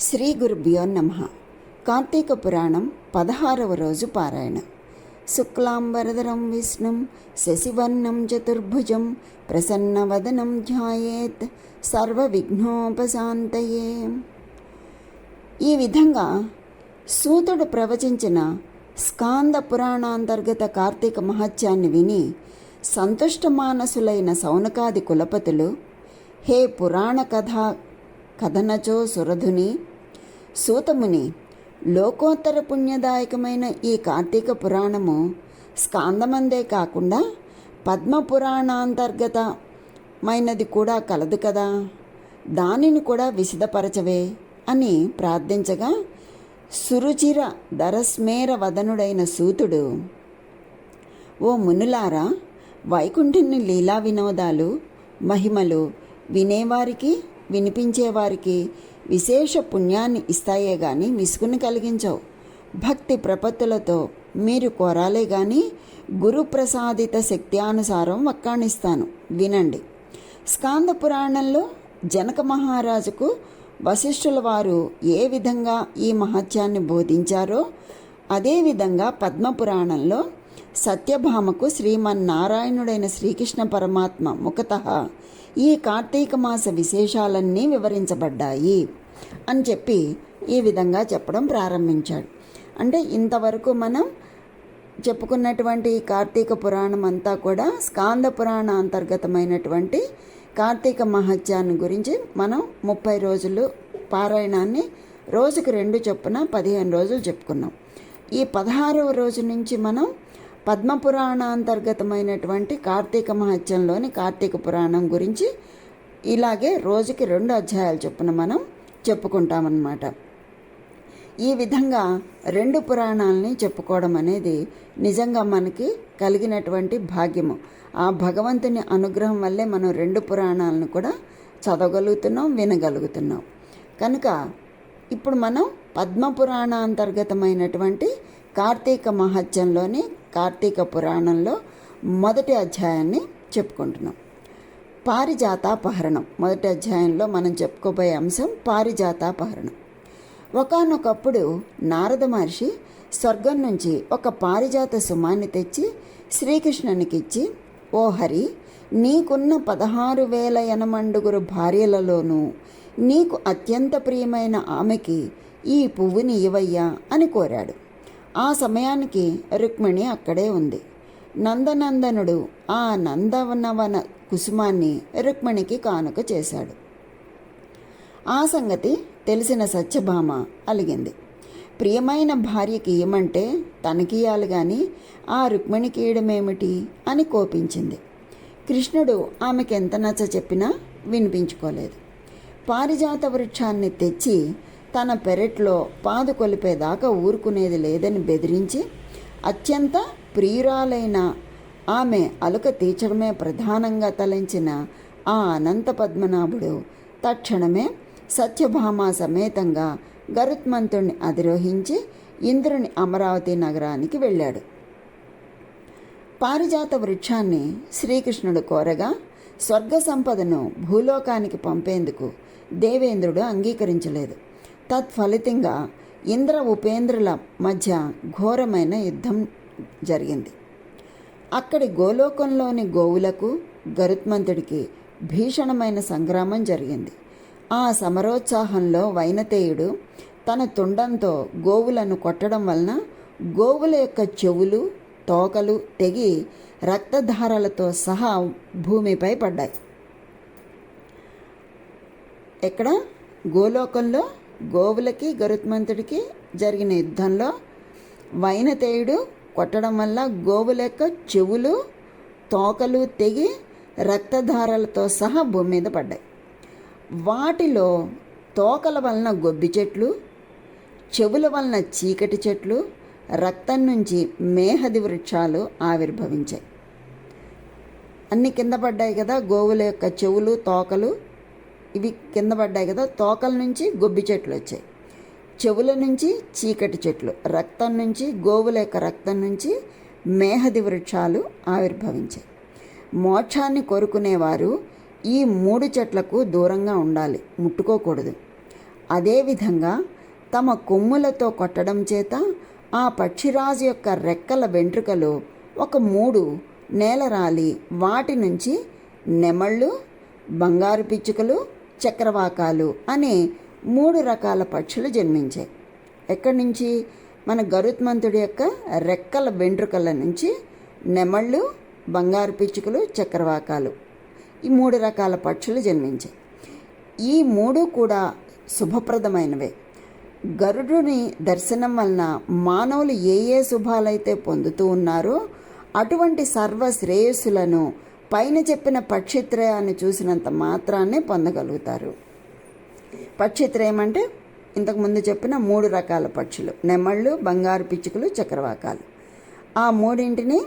శ్రీ గురుభ్యో నమ. కార్తీక పురాణం పదహారవ రోజు పారాయణ. శుక్లాంబరధరం విష్ణుం శశివర్ణం చతుర్భుజం ప్రసన్నవదనం ధ్యాయేత్ సర్వవిఘ్నోపశాంతయే. ఈ విధంగా సూతుడు ప్రవచించిన స్కాంద పురాణాంతర్గత కార్తీక మహత్యాన్ని విని సంతుష్టమానసులైన సౌనకాది కులపతులు హే పురాణ కథ కథనచో సురధుని సూతముని లోకోత్తర పుణ్యదాయకమైన ఈ కార్తీక పురాణము స్కాందమందే కాకుండా పద్మ పురాణాంతర్గతమైనది కూడా కలదు కదా. దానిని కూడా విశదపరచవే అని ప్రార్థించగా సురుచిర దరస్మేర వదనుడైన సూతుడు ఓ మునులారా వైకుంఠుని లీలా వినోదాలు మహిమలు వినేవారికి వినిపించేవారికి విశేష పుణ్యాన్ని ఇస్తాయే గాని విసుగుని కలిగించవు. భక్తి ప్రపత్తులతో మీరు కోరాలే గాని గురుప్రసాదిత శక్త్యానుసారం వక్కాణిస్తాను. వినండి. స్కాంద పురాణంలో జనక మహారాజుకు వశిష్ఠుల వారు ఏ విధంగా ఈ మహత్యాన్ని బోధించారో అదేవిధంగా పద్మపురాణంలో సత్యభామకు శ్రీమన్నారాయణుడైన శ్రీకృష్ణ పరమాత్మ ముఖత ఈ కార్తీక మాస విశేషాలన్నీ వివరించబడ్డాయి అని చెప్పి ఈ విధంగా చెప్పడం ప్రారంభించాడు. అంటే ఇంతవరకు మనం చెప్పుకున్నటువంటి ఈ కార్తీక పురాణం అంతా కూడా స్కాంద పురాణ అంతర్గతమైనటువంటి కార్తీక మహత్యాన్ని గురించి మనం ముప్పై రోజులు పారాయణాన్ని రోజుకు రెండు చొప్పున పదిహేను రోజులు చెప్పుకున్నాం. ఈ పదహారవ రోజు నుంచి మనం పద్మపురాణాంతర్గతమైనటువంటి కార్తీక మహత్యంలోని కార్తీక పురాణం గురించి ఇలాగే రోజుకి రెండు అధ్యాయాలు చొప్పున మనం చెప్పుకుంటామన్నమాట. ఈ విధంగా రెండు పురాణాలని చెప్పుకోవడం అనేది నిజంగా మనకి కలిగినటువంటి భాగ్యము. ఆ భగవంతుని అనుగ్రహం వల్లే మనం రెండు పురాణాలను కూడా చదవగలుగుతున్నాం వినగలుగుతున్నాం. కనుక ఇప్పుడు మనం పద్మ పురాణ అంతర్గతమైనటువంటి కార్తీక మహత్యంలోని కార్తీక పురాణంలో మొదటి అధ్యాయాన్ని చెప్పుకుంటున్నాం. పారిజాతాపహరణం. మొదటి అధ్యాయంలో మనం చెప్పుకోబోయే అంశం పారిజాతాపహరణం. ఒకనొకప్పుడు నారద మహర్షి స్వర్గం నుంచి ఒక పారిజాత సుమాన్ని తెచ్చి శ్రీకృష్ణునికిచ్చి ఓ హరి నీకున్న పదహారు వేల ఎనమండుగురు భార్యలలోనూ నీకు అత్యంత ప్రియమైన ఆమెకి ఈ పువ్వుని ఇవయ్యా అని కోరాడు. ఆ సమయానికి రుక్మిణి అక్కడే ఉంది. నందనందనుడు ఆ నందవనవన కుసుమాన్ని రుక్మిణికి కానుక చేశాడు. ఆ సంగతి తెలిసిన సత్యభామ అలిగింది. ప్రియమైన భార్యకి ఏమంటే తనకియాలి గాని ఆ రుక్మిణికి ఇయడమేమిటి అని కోపించింది. కృష్ణుడు ఆమెకి ఎంత నచ్చ చెప్పినా వినిపించుకోలేదు. పారిజాత వృక్షాన్ని తెచ్చి తన పెరట్లో పాదు కొలిపేదాకా ఊరుకునేది లేదని బెదిరించి అత్యంత ప్రియురాలైన ఆమె అలుక తీర్చడమే ప్రధానంగా తలంచిన ఆ అనంత పద్మనాభుడు తక్షణమే సత్యభామ సమేతంగా గరుత్మంతుణ్ణి అధిరోహించి ఇంద్రుని అమరావతి నగరానికి వెళ్ళాడు. పారిజాత వృక్షాన్ని శ్రీకృష్ణుడు కోరగా స్వర్గ సంపదను భూలోకానికి పంపేందుకు దేవేంద్రుడు అంగీకరించలేదు. తత్ఫలితంగా ఇంద్ర ఉపేంద్రుల మధ్య ఘోరమైన యుద్ధం జరిగింది. అక్కడి గోలోకంలోని గోవులకు గరుత్మంతుడికి భీషణమైన సంగ్రామం జరిగింది. ఆ సమరోత్సాహంలో వైనతేయుడు తన తుండంతో గోవులను కొట్టడం వలన గోవుల యొక్క చెవులు తోకలు తెగి రక్తధారలతో సహా భూమిపై పడ్డాయి. ఎక్కడ? గోలోకంలో గోవులకి గరుత్మంతుడికి జరిగిన యుద్ధంలో వైనతేయుడు కొట్టడం వల్ల గోవుల యొక్క చెవులు తోకలు తెగి రక్తధారలతో సహా భూమి మీద పడ్డాయి. వాటిలో తోకల వలన గొబ్బి చెట్లు చెవుల వలన చీకటి చెట్లు రక్తం నుంచి మేహది వృక్షాలు ఆవిర్భవించాయి. అన్ని కింద పడ్డాయి కదా గోవుల యొక్క చెవులు తోకలు. ఇవి కింద పడ్డాయి కదా తోకల నుంచి గొబ్బి చెట్లు వచ్చాయి. చెవుల నుంచి చీకటి చెట్లు రక్తం నుంచి గోవుల యొక్క రక్తం నుంచి మేహది వృక్షాలు ఆవిర్భవించాయి. మోక్షాన్ని కోరుకునేవారు ఈ మూడు చెట్లకు దూరంగా ఉండాలి ముట్టుకోకూడదు. అదేవిధంగా తమ కొమ్ములతో కొట్టడం చేత ఆ పక్షిరాజు యొక్క రెక్కల వెంట్రుకలు ఒక మూడు నేలరాలి వాటి నుంచి నెమళ్ళు బంగారు పిచ్చుకలు చక్రవాకాలు అనే మూడు రకాల పక్షులు జన్మించాయి. ఎక్కడి నుంచి? మన గరుత్మంతుడి యొక్క రెక్కల వెంట్రుకల నుంచి నెమళ్ళు బంగారు పిచ్చుకలు చక్రవాకాలు ఈ మూడు రకాల పక్షులు జన్మించాయి. ఈ మూడు కూడా శుభప్రదమైనవే. గరుడుని దర్శనం వలన మానవులు ఏ ఏ శుభాలైతే పొందుతూ ఉన్నారో అటువంటి సర్వ శ్రేయస్సులను పైన చెప్పిన పక్షిత్రయాన్ని చూసినంత మాత్రాన్నే పొందగలుగుతారు. పక్షిత్రయం అంటే ఇంతకుముందు చెప్పిన మూడు రకాల పక్షులు. నెమళ్ళు బంగారు పిచ్చుకలు చక్రవాకాలు. ఆ మూడింటిని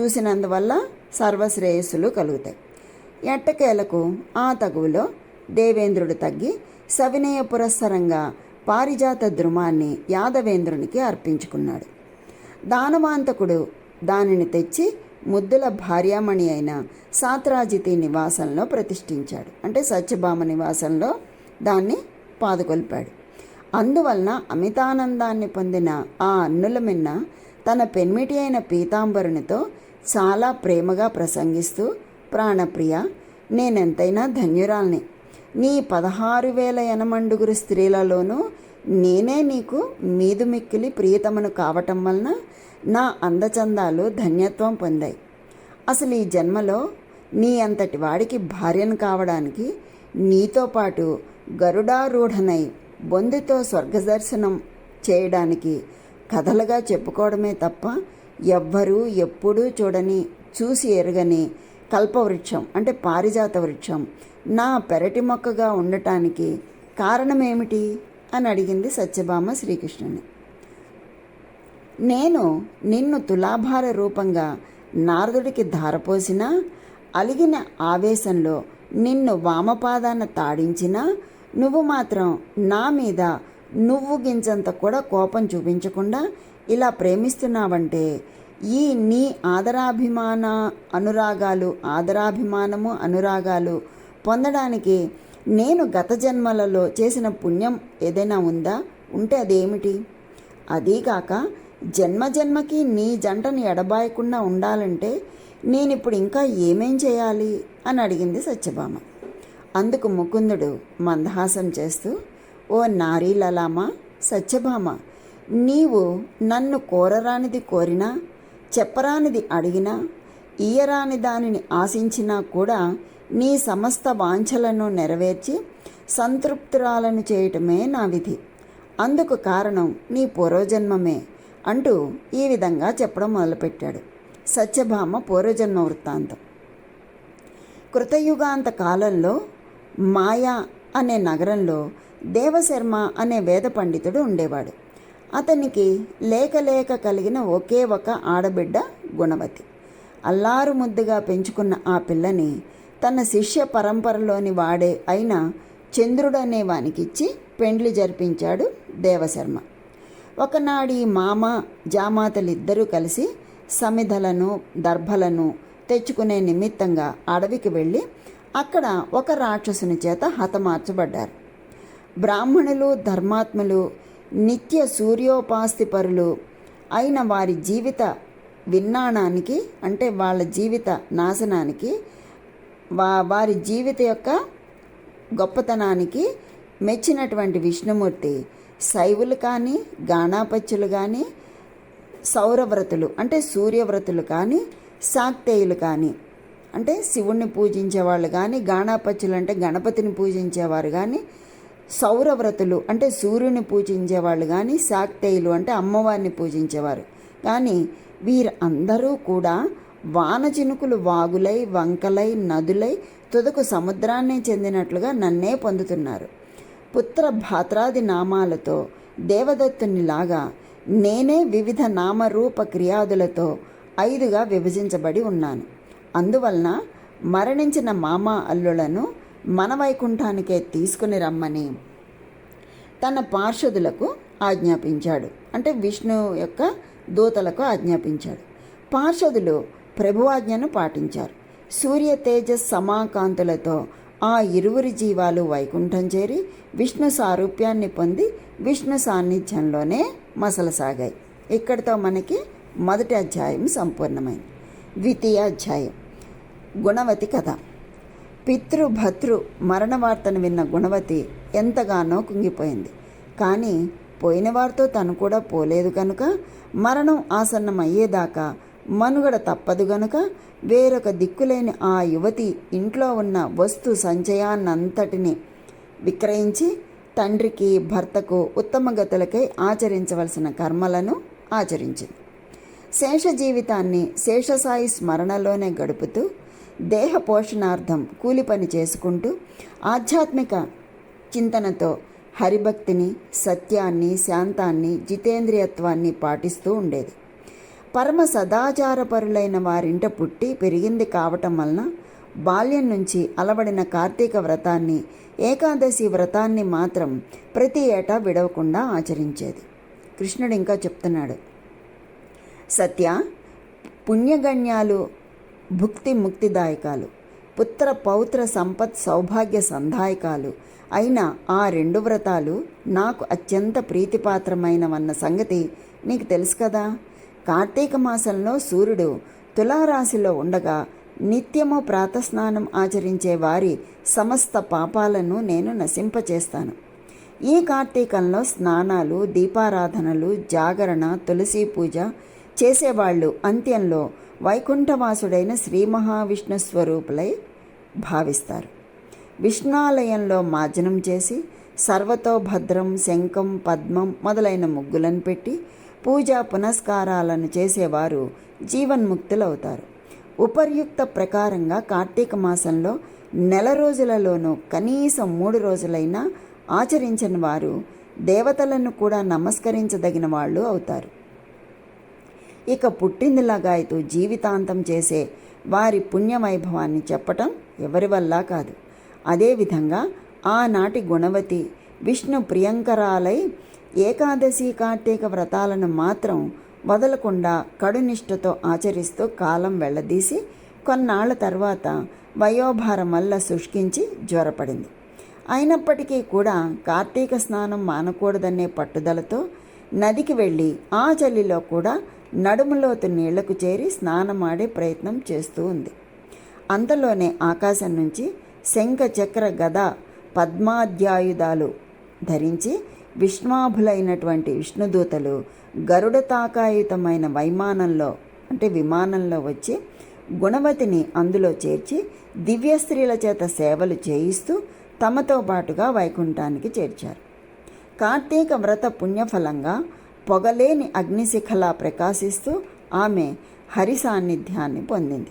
చూసినందువల్ల సర్వశ్రేయస్సులు కలుగుతాయి. ఎట్టకేలకు ఆ తగువులో దేవేంద్రుడు తగ్గి సవినయ పురస్సరంగా పారిజాత ద్రుమాన్ని యాదవేంద్రునికి అర్పించుకున్నాడు. దానవాంతకుడు దానిని తెచ్చి ముద్దుల భార్యామణి అయిన సాత్రాజితి నివాసంలో ప్రతిష్ఠించాడు. అంటే సత్యభామ నివాసంలో దాన్ని పాదుకొల్పాడు. అందువలన అమితానందాన్ని పొందిన ఆ అన్నుల మిన్న తన పెన్మిటి అయిన పీతాంబరునితో చాలా ప్రేమగా ప్రసంగిస్తూ ప్రాణప్రియ నేనెంతైనా ధన్యురాల్ని. నీ పదహారు వేల ఎనమండుగురు స్త్రీలలోనూ నేనే నీకు మీదు మిక్కిలి ప్రియతమను కావటం వలన నా అందచందాలు ధన్యత్వం పొందాయి. అసలు ఈ జన్మలో నీ అంతటి వాడికి భార్యను కావడానికి నీతో పాటు గరుడారూఢనై బొందితో స్వర్గదర్శనం చేయడానికి కథలుగా చెప్పుకోవడమే తప్ప ఎవ్వరూ ఎప్పుడూ చూడని చూసి ఎరగని కల్పవృక్షం అంటే పారిజాత వృక్షం నా పెరటి మొక్కగా ఉండటానికి కారణమేమిటి? అని అడిగింది సత్యభామ శ్రీకృష్ణుని నేను నిన్ను తులాభార రూపంగా నారదుడికి ధారపోసినా అలిగిన ఆవేశంలో నిన్ను వామపాదాన తాడించినా నువ్వు మాత్రం నా మీద నువ్వు గింజంత కూడా కోపం చూపించకుండా ఇలా ప్రేమిస్తున్నావంటే ఈ నీ ఆదరాభిమాన అనురాగాలు ఆదరాభిమానము అనురాగాలు పొందడానికి నేను గత జన్మలలో చేసిన పుణ్యం ఏదైనా ఉందా? ఉంటే అదేమిటి? అదీకాక జన్మ జన్మకి నీ జంటని ఎడబాయకుండా ఉండాలంటే నేను ఇప్పుడు ఇంకా ఏమేం చేయాలి? అని అడిగింది సత్యభామ. అందుకు ముకుందుడు మందహాసం చేస్తూ ఓ నారీలలామా సత్యభామ నీవు నన్ను కోరరానిది కోరినా చెప్పరానిది అడిగినా ఇయ్యరాని దానిని ఆశించినా కూడా నీ సమస్త వాంఛలను నెరవేర్చి సంతృప్తురాలను చేయటమే నా విధి. అందుకు కారణం నీ పూర్వజన్మమే అంటూ ఈ విధంగా చెప్పడం మొదలుపెట్టాడు. సత్యభామ పూర్వజన్మ వృత్తాంతం. కృతయుగాంత కాలంలో మాయా అనే నగరంలో దేవశర్మ అనే వేద పండితుడు ఉండేవాడు. అతనికి లేక లేక కలిగిన ఒకే ఒక ఆడబిడ్డ గుణవతి. అల్లారు ముద్దుగా పెంచుకున్న ఆ పిల్లని తన శిష్య పరంపరలోని వాడే అయిన చంద్రుడనే వానికిచ్చి పెండ్లి జరిపించాడు దేవశర్మ. ఒకనాడి మామ జామాతలిద్దరూ కలిసి సమిధలను దర్భలను తెచ్చుకునే నిమిత్తంగా అడవికి వెళ్ళి అక్కడ ఒక రాక్షసుని చేత హతమార్చబడ్డారు. బ్రాహ్మణులు ధర్మాత్ములు నిత్య సూర్యోపాస్తిపరులు అయిన వారి జీవిత విన్నాణానికి అంటే వాళ్ళ జీవిత నాశనానికి వా వారి జీవిత యొక్క గొప్పతనానికి మెచ్చినటువంటి విష్ణుమూర్తి. శైవులు కానీ గాణాపత్యులు కానీ సౌరవ్రతులు అంటే సూర్యవ్రతులు కానీ శాక్తేయులు కానీ అంటే శివుణ్ణి పూజించేవాళ్ళు కానీ గాణాపత్యులు అంటే గణపతిని పూజించేవారు కానీ సౌరవ్రతులు అంటే సూర్యుని పూజించేవాళ్ళు కానీ శాక్తేయులు అంటే అమ్మవారిని పూజించేవారు కానీ వీరందరూ కూడా వానచినుకులు వాగులై వంకలై నదులై తుదకు సముద్రాన్నే చెందినట్లుగా నన్నే పొందుతున్నారు. పుత్ర భాత్రాది నామాలతో దేవదత్తునిలాగా నేనే వివిధ నామరూప క్రియాదులతో ఐదుగా విభజించబడి ఉన్నాను. అందువలన మరణించిన మామ అల్లులను మన వైకుంఠానికే తీసుకుని రమ్మని తన పార్షదులకు ఆజ్ఞాపించాడు. అంటే విష్ణు యొక్క దూతలకు ఆజ్ఞాపించాడు. పార్షదులు ప్రభువాజ్ఞను పాటించారు. సూర్య తేజస్ సమాకాంతులతో ఆ ఇరువురి జీవాలు వైకుంఠం చేరి విష్ణు సారూప్యాన్ని పొంది విష్ణు సాన్నిధ్యంలోనే మసలసాగాయి. ఇక్కడితో మనకి మొదటి అధ్యాయం సంపూర్ణమైంది. ద్వితీయ అధ్యాయం. గుణవతి కథ. పితృ భతృ మరణ వార్తను విన్న గుణవతి ఎంతగానో కుంగిపోయింది. కానీ పోయిన వారితో తను కూడా పోలేదు కనుక మరణం ఆసన్నం అయ్యేదాకా మనుగడ తప్పదు గనుక వేరొక దిక్కులేని ఆ యువతి ఇంట్లో ఉన్న వస్తు సంచయాన్నంతటిని విక్రయించి తండ్రికి భర్తకు ఉత్తమ గతులకై ఆచరించవలసిన కర్మలను ఆచరించింది. శేష జీవితాన్ని శేషసాయి స్మరణలోనే గడుపుతూ దేహ పోషణార్థం కూలి పని చేసుకుంటూ ఆధ్యాత్మిక చింతనతో హరిభక్తిని సత్యాన్ని శాంతాన్ని జితేంద్రియత్వాన్ని పాటిస్తూ ఉండేది. పరమ సదాచారపరులైన వారింట పుట్టి పెరిగింది కావటం వలన బాల్యం నుంచి అలవడిన కార్తీక వ్రతాన్ని ఏకాదశి వ్రతాన్ని మాత్రం ప్రతి ఏటా విడవకుండా ఆచరించేది. కృష్ణుడు ఇంకా చెప్తున్నాడు సత్య పుణ్యగణ్యాలు భుక్తి ముక్తిదాయకాలు పుత్ర పౌత్ర సంపత్ సౌభాగ్య సంధాయకాలు అయిన ఆ రెండు వ్రతాలు నాకు అత్యంత ప్రీతిపాత్రమైనవన్న సంగతి నీకు తెలుసు కదా? కార్తీక మాసంలో సూర్యుడు తులారాశిలో ఉండగా నిత్యము ప్రాతస్నానం ఆచరించే వారి సమస్త పాపాలను నేను నశింపచేస్తాను. ఈ కార్తీకంలో స్నానాలు దీపారాధనలు జాగరణ తులసి పూజ చేసేవాళ్ళు అంత్యంలో వైకుంఠవాసుడైన శ్రీ మహావిష్ణు స్వరూపులై భావిస్తారు. విష్ణాలయంలో మాజనం చేసి సర్వతో భద్రం శంఖం పద్మం మొదలైన ముగ్గులను పెట్టి పూజా పునస్కారాలను చేసేవారు జీవన్ముక్తులవుతారు. ఉపర్యుక్త ప్రకారంగా కార్తీక మాసంలో నెల రోజులలోనూ కనీసం మూడు రోజులైనా ఆచరించని వారు దేవతలను కూడా నమస్కరించదగిన వాళ్ళు అవుతారు. ఇక పుట్టిందిలాగాయతూ జీవితాంతం చేసే వారి పుణ్యవైభవాన్ని చెప్పటం ఎవరి వల్ల కాదు. అదేవిధంగా ఆనాటి గుణవతి విష్ణు ప్రియంకరాలై ఏకాదశి కార్తీక వ్రతాలను మాత్రం వదలకుండా కడునిష్టతో ఆచరిస్తూ కాలం వెళ్ళదీసి కొన్నాళ్ళ తర్వాత వయోభారం వల్ల శుష్కించి జ్వరపడింది. అయినప్పటికీ కూడా కార్తీక స్నానం మానకూడదనే పట్టుదలతో నదికి వెళ్ళి ఆ చలిలో కూడా నడుములోతు నీళ్ళకు చేరి స్నానమాడే ప్రయత్నం చేస్తూ ఉంది. అంతలోనే ఆకాశం నుంచి శంఖ చక్ర గద పద్మాధ్యాయుధాలు ధరించి విష్ణాభులైనటువంటి విష్ణుదూతలు గరుడ తాకాయుతమైన వైమానంలో అంటే విమానంలో వచ్చి గుణవతిని అందులో చేర్చి దివ్య స్త్రీల చేత సేవలు చేయిస్తూ తమతో పాటుగా వైకుంఠానికి చేర్చారు. కార్తీక వ్రత పుణ్యఫలంగా పొగలేని అగ్నిశిఖలా ప్రకాశిస్తూ ఆమె హరి సాన్నిధ్యాన్ని పొందింది.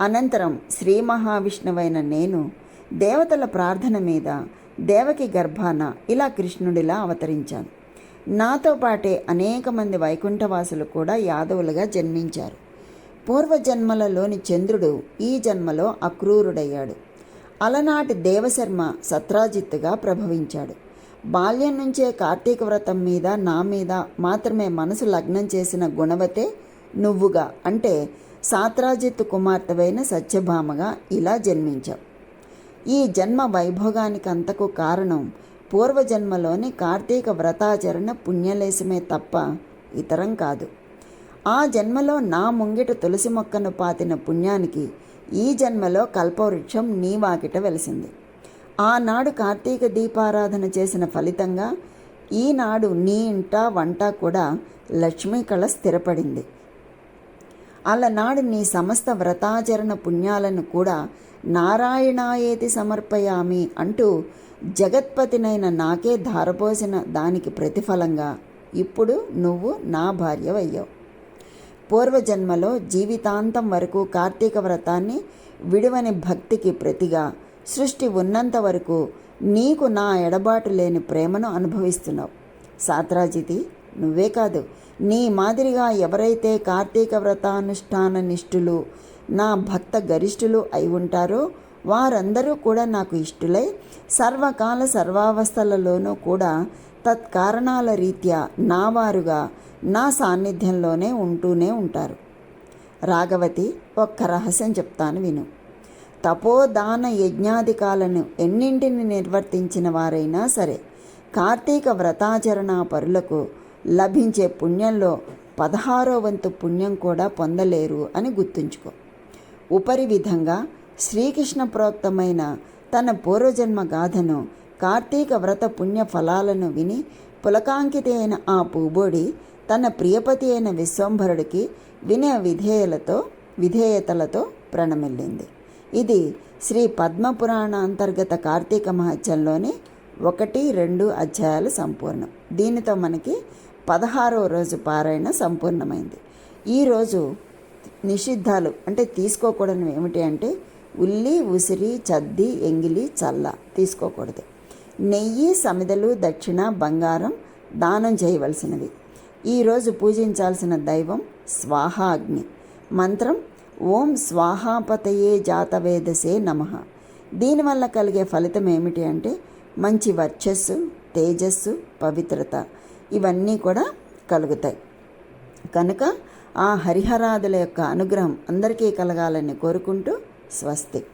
అనంతరం శ్రీ మహావిష్ణువైన నేను దేవతల ప్రార్థన మీద దేవకి గర్భాన ఇలా కృష్ణుడిలా అవతరించాను. నాతో పాటే అనేక మంది వైకుంఠవాసులు కూడా యాదవులుగా జన్మించారు. పూర్వజన్మలలోని చంద్రుడు ఈ జన్మలో అక్రూరుడయ్యాడు. అలనాటి దేవశర్మ సత్రాజిత్తుగా ప్రభవించాడు. బాల్యం నుంచే కార్తీక వ్రతం మీద నా మీద మాత్రమే మనసు లగ్నం చేసిన గుణవతే నువ్వుగా అంటే సాత్రాజిత్తు కుమార్తెవైన సత్యభామగా ఇలా జన్మించావు. ఈ జన్మ వైభోగానికంతకు కారణం పూర్వజన్మలోని కార్తీక వ్రతాచరణ పుణ్యలేశమే తప్ప ఇతరం కాదు. ఆ జన్మలో నా ముంగిట తులసి మొక్కను పాతిన పుణ్యానికి ఈ జన్మలో కల్పవృక్షం నీ వాకిట వెలిసింది. ఆనాడు కార్తీక దీపారాధన చేసిన ఫలితంగా ఈనాడు నీ ఇంట వంట కూడా లక్ష్మీ కళ స్థిరపడింది. అలనాడు నీ సమస్త వ్రతాచరణ పుణ్యాలను కూడా నారాయణాయేతి సమర్పయామి అంటూ జగత్పతినైన నాకే ధారపోసిన దానికి ప్రతిఫలంగా ఇప్పుడు నువ్వు నా భార్యవయ్యావు. పూర్వజన్మలో జీవితాంతం వరకు కార్తీక వ్రతాన్ని విడువని భక్తికి ప్రతిగా సృష్టి ఉన్నంత వరకు నీకు నా ఎడబాటు లేని ప్రేమను అనుభవిస్తున్నావు. సాత్రాజితి నువ్వే కాదు నీ మాదిరిగా ఎవరైతే కార్తీక వ్రతానుష్ఠాన నిష్ఠులు నా భక్త గరిష్ఠులు అయి ఉంటారో వారందరూ కూడా నాకు ఇష్టులై సర్వకాల సర్వావస్థలలోనూ కూడా తత్కారణాల రీత్యా నా వారుగా నా సాన్నిధ్యంలోనే ఉంటూనే ఉంటారు. రాఘవతి ఒక్క రహస్యం చెప్తాను విను. తపోదాన యజ్ఞాధికాలను ఎన్నింటిని నిర్వర్తించిన వారైనా సరే కార్తీక వ్రతాచరణ పరులకు లభించే పుణ్యంలో పదహారో వంతు పుణ్యం కూడా పొందలేరు అని గుర్తుంచుకో. ఉపరి విధంగా శ్రీకృష్ణ ప్రోక్తమైన తన పూర్వజన్మ గాథను కార్తీక వ్రత పుణ్య ఫలాలను విని పులకాంకితైన అయిన ఆ పూబోడి తన ప్రియపతి అయిన విశ్వంభరుడికి వినయ విధేయలతో విధేయతలతో ప్రణమిల్లింది. ఇది శ్రీ పద్మపురాణ అంతర్గత కార్తీక మహత్యంలోని ఒకటి రెండు అధ్యాయాలు సంపూర్ణం. దీనితో మనకి పదహారవ రోజు పారాయణ సంపూర్ణమైంది. ఈరోజు నిషిద్ధాలు అంటే తీసుకోకూడనివి ఏమిటి అంటే ఉల్లి ఉసిరి చద్ది ఎంగిలి చల్ల తీసుకోకూడదు. నెయ్యి సమిదలు దక్షిణ బంగారం దానం చేయవలసినవి. ఈరోజు పూజించాల్సిన దైవం స్వాహాగ్ని. మంత్రం ఓం స్వాహాపతయే జాతవేదసే నమ. దీనివల్ల కలిగే ఫలితం ఏమిటి అంటే మంచి వర్చస్సు తేజస్సు పవిత్రత. ఇవన్నీ కూడా కలుగుతాయి. కనుక ఆ హరిహరాదుల యొక్క అనుగ్రహం అందరికీ కలగాలని కోరుకుంటూ స్వస్తి.